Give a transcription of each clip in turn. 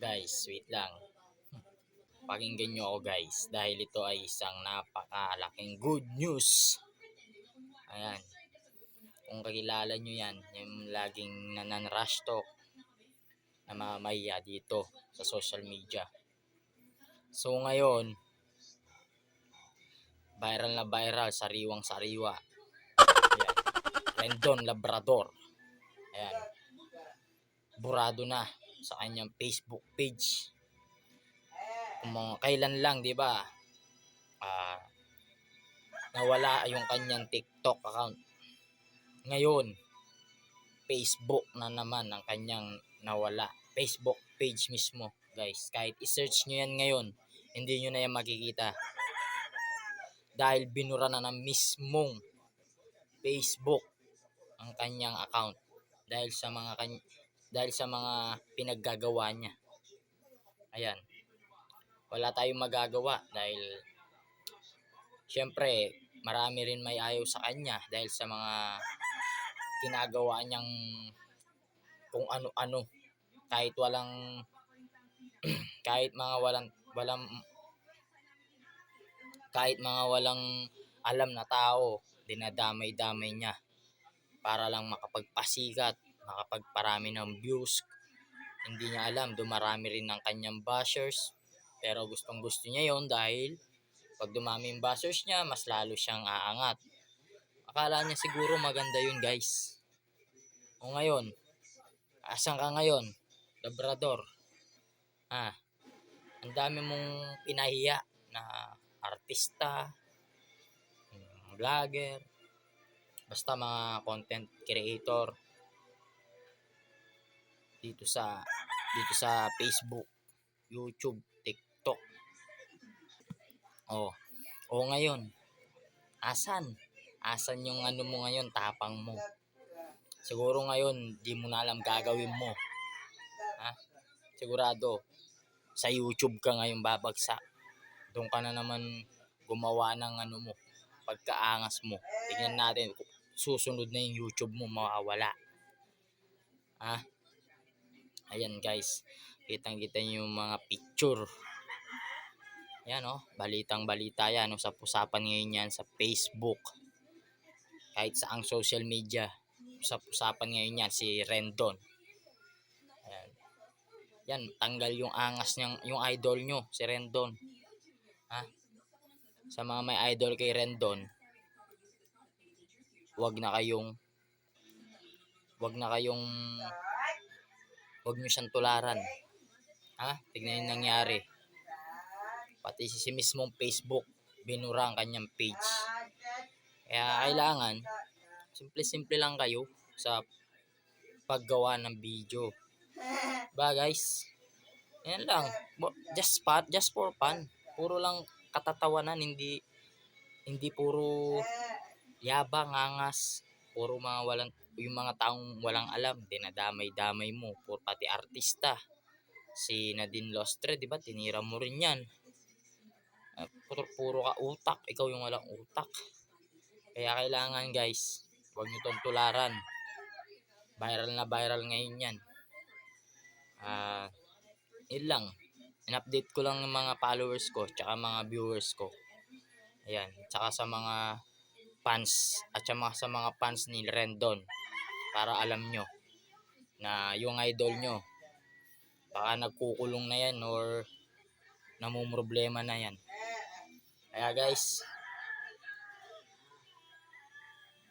Guys, wait lang. Pakinggan nyo ako guys dahil ito ay isang napakalaking good news. Ayan. Kung kakilala nyo yan, yung laging nanan-rush talk na mamaya dito sa social media. So ngayon, viral na viral, sariwang sariwa. Ayan. Rendon Labrador. Ayan. Burado na sa kanyang Facebook page. Kung mga kailan lang, di ba? Ah, nawala yung kanyang TikTok account. Ngayon, Facebook na naman ang kanyang nawala. Facebook page mismo, guys. Kahit i-search nyo yan ngayon, hindi nyo na yan makikita. Dahil binura na ng mismong Facebook ang kanyang account dahil sa mga kan- dahil sa mga pinaggagawa niya. Ayan. Wala tayong magagawa dahil syempre marami rin may ayaw sa kanya dahil sa mga ginagawa niyang kung ano-ano kahit walang kahit mga walang walang kahit mga walang alam na tao dinadamay-damay niya para lang makapagpasikat, makapagparami ng views. Hindi niya alam, dumarami rin ng kanyang bashers. Pero gustong gusto niya yon dahil pag dumami yung bashers niya, mas lalo siyang aangat. Akala niya siguro maganda yun guys. O ngayon, asan ka ngayon? Labrador. Ah, ang dami mong pinahiya na artista, vlogger, basta mga content creator dito sa dito sa Facebook, YouTube, TikTok. Oh. O ngayon, asan? Asan yung ano mo ngayon, tapang mo? Siguro ngayon, di mo na alam gagawin mo. Ha? Sigurado, sa YouTube ka ngayon babagsak. Doon ka na naman gumawa ng ano mo, pagkaangas mo. Tingnan natin, susunod na yung YouTube mo mawawala. Ha? Ayan guys, kitang-kita nyo yung mga picture. Yan oh, balitang balita yan. Usap-usapan ngayon yan sa Facebook. Kahit sa ang social media. Usap-usapan ngayon yan si Rendon. Ayan. Yan, tanggal yung angas niyang, yung idol nyo, si Rendon. Ha? Sa mga may idol kay Rendon, wag na kayong wag na kayong wag nyo siyang tularan. Ha? Tignan yung nangyari. Pati si, mismong Facebook, binura ang kanyang page. Kaya kailangan, simple-simple lang kayo sa paggawa ng video. Ba guys? Yan lang. Just spot, just for fun. Puro lang katatawanan, hindi hindi puro yabang, angas, puro mga walang yung mga taong walang alam, dinadamay-damay mo, puro pati artista. Si Nadine Lostre, di ba? Tinira mo rin yan. Ah, Puro, puro ka utak, ikaw yung walang utak. Kaya kailangan guys, huwag nyo tong tularan. Viral na viral ngayon yan. Ah, yun lang. In-update ko lang ng mga followers ko, tsaka mga viewers ko. Ayan, tsaka sa mga fans, at sa mga, sa mga fans ni Rendon. Para alam nyo na yung idol nyo, baka nagkukulong na yan or namumroblema na yan. Kaya guys,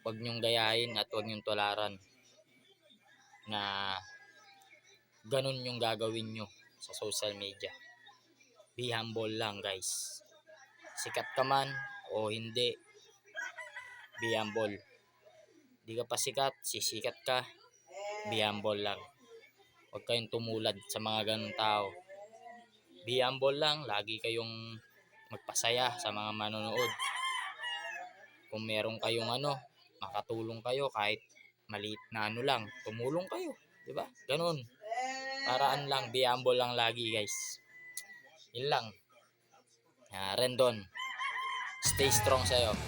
huwag nyong gayahin at huwag nyong tolaran na ganun yung gagawin nyo sa social media. Be humble lang guys. Sikat ka man o hindi, be humble. Di ka pa sikat, sisikat ka, be humble lang. Huwag kayong tumulad sa mga ganun tao. Be humble lang, lagi kayong magpasaya sa mga manonood. Kung meron kayong ano, makatulong kayo kahit maliit na ano lang, tumulong kayo, 'di ba? Ganun. Paraan lang, be humble lang lagi, guys. Yun lang. Ah, Rendon. Stay strong sa'yo.